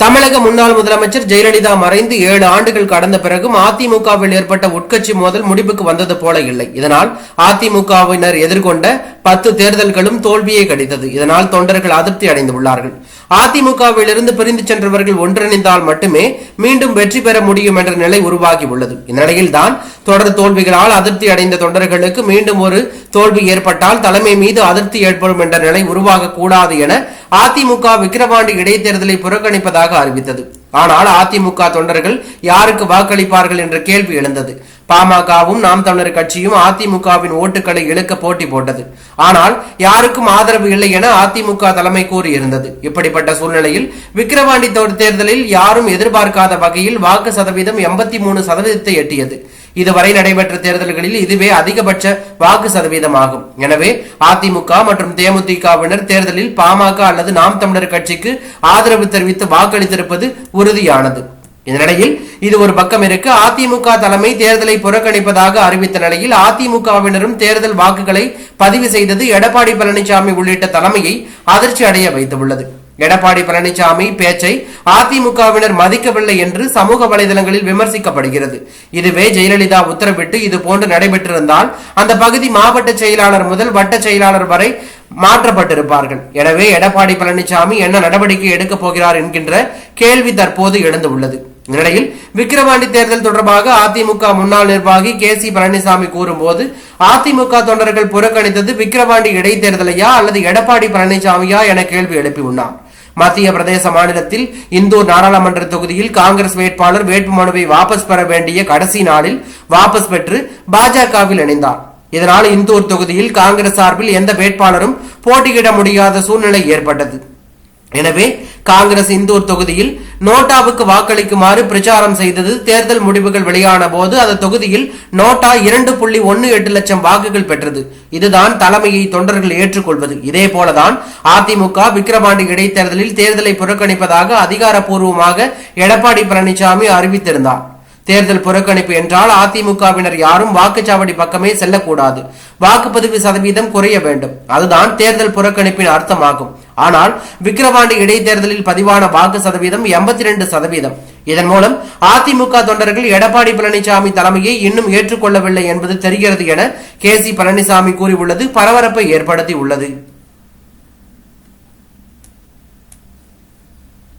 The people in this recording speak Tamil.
தமிழக முன்னாள் முதலமைச்சர் ஜெயலலிதா மறைந்து ஏழு ஆண்டுகள் கடந்த பிறகும் அதிமுகவில் ஏற்பட்ட உட்கட்சி மோதல் முடிவுக்கு வந்தது போல இல்லை. இதனால் அதிமுகவினர் எதிர்கொண்ட பத்து தேர்தல்களும் தோல்வியை கடித்தது. இதனால் தொண்டர்கள் அதிருப்தி அடைந்துள்ளார்கள் அதிமுகவிலிருந்து பிரிந்து சென்றவர்கள் ஒன்றிணைந்தால் மட்டுமே மீண்டும் வெற்றி பெற முடியும் என்ற நிலை உருவாகி உள்ளது இந்நிலையில்தான் தொடர் தோல்விகளால் அதிருப்தி அடைந்த தொண்டர்களுக்கு மீண்டும் ஒரு தோல்வி ஏற்பட்டால் தலைமை மீது அதிருப்தி ஏற்படும் என்ற நிலை உருவாக கூடாது என அதிமுக விக்கிரவாண்டி இடைத்தேர்தலை புறக்கணிப்பதாக அறிவித்தது. ஆனால் அதிமுக தொண்டர்கள் யாருக்கு வாக்களிப்பார்கள் என்ற கேள்வி எழுந்தது. பாமகவும் நாம் தமிழர் கட்சியும் அதிமுகவின் ஓட்டுகளை இழுக்க போட்டி போட்டது. ஆனால் யாருக்கும் ஆதரவு இல்லை என அதிமுக தலைமை கூறியிருந்தது. இப்படிப்பட்ட சூழ்நிலையில் விக்கிரவாண்டி தேர்தலில் யாரும் எதிர்பார்க்காத வகையில் வாக்கு சதவீதம் எண்பத்தி மூணு சதவீதத்தை எட்டியது. இதுவரை நடைபெற்ற தேர்தல்களில் இதுவே அதிகபட்ச வாக்கு சதவீதமாகும். எனவே அதிமுக மற்றும் தேமுதிகவினர் தேர்தலில் பாமக அல்லது நாம் தமிழர் கட்சிக்கு ஆதரவு தெரிவித்து வாக்களித்திருப்பது உறுதியானது. இதனிடையில் இது ஒரு பக்கம் இருக்க. அதிமுக தலைமை தேர்தலை புறக்கணிப்பதாக அறிவித்த நிலையில் அதிமுகவினரும் தேர்தல் வாக்குகளை பதிவு செய்தது எடப்பாடி பழனிசாமி உள்ளிட்ட தலைமையை அதிர்ச்சி அடைய வைத்துள்ளது. எடப்பாடி பழனிசாமி பேச்சை அதிமுகவினர் மதிக்கவில்லை என்று சமூக வலைதளங்களில் விமர்சிக்கப்படுகிறது. இதுவே ஜெயலலிதா உத்தரவிட்டு இது போன்று நடைபெற்றிருந்தால் அந்த பகுதி மாவட்ட செயலாளர் முதல் வட்ட செயலாளர் வரை மாற்றப்பட்டிருப்பார்கள். எனவே எடப்பாடி பழனிசாமி என்ன நடவடிக்கை எடுக்கப் போகிறார் என்கின்ற கேள்வி தற்போது எழுந்துள்ளது இந்நிலையில் விக்கிரவாண்டி தேர்தல் தொடர்பாக அதிமுக முன்னாள் நிர்வாகி கே சி பழனிசாமி கூறும்போது அதிமுக தொண்டர்கள் புறக்கணித்தது விக்கிரவாண்டி இடைத்தேர்தலையா அல்லது எடப்பாடி பழனிசாமியா என கேள்வி எழுப்பியுள்ளார் மத்திய பிரதேச மாநிலத்தில் இந்தூர் நாடாளுமன்ற தொகுதியில் காங்கிரஸ் வேட்பாளர் வேட்புமனுவை வாபஸ் பெற வேண்டிய கடைசி நாளில் வாபஸ் பெற்று பாஜகவில் இணைந்தார். இதனால் இந்தூர் தொகுதியில் காங்கிரஸ் சார்பில் எந்த வேட்பாளரும் போட்டியிட முடியாத சூழ்நிலை ஏற்பட்டது. எனவே காங்கிரஸ் இந்தூர் தொகுதியில் நோட்டாவுக்கு வாக்களிக்குமாறு பிரச்சாரம் செய்தது தேர்தல் முடிவுகள் வெளியான போது அந்த தொகுதியில் நோட்டா இரண்டு புள்ளி ஒன்னு எட்டு லட்சம் வாக்குகள் பெற்றது. இதுதான் தலைமையை தொண்டர்கள் ஏற்றுக்கொள்வது. இதே போலதான் அதிமுக விக்கிரவாண்டி இடைத்தேர்தலில் தேர்தலை புறக்கணிப்பதாக அதிகாரப்பூர்வமாக எடப்பாடி பழனிசாமி அறிவித்திருந்தார். தேர்தல் புறக்கணிப்பு என்றால் அதிமுகவினர் யாரும் வாக்குச்சாவடி பக்கமே செல்லக்கூடாது. வாக்குப்பதிவு சதவீதம் குறைய வேண்டும். அதுதான் தேர்தல் புறக்கணிப்பின் அர்த்தமாகும். ஆனால் விக்கிரவாண்டி இடைத்தேர்தலில் பதிவான வாக்கு சதவீதம் எண்பத்தி ரெண்டு சதவீதம். இதன் மூலம் அதிமுக தொண்டர்கள் எடப்பாடி பழனிசாமி தலைமையை இன்னும் ஏற்றுக்கொள்ளவில்லை என்பது தெரிகிறது என கே சி பழனிசாமி கூறியுள்ளது. பரபரப்பை ஏற்படுத்தி உள்ளது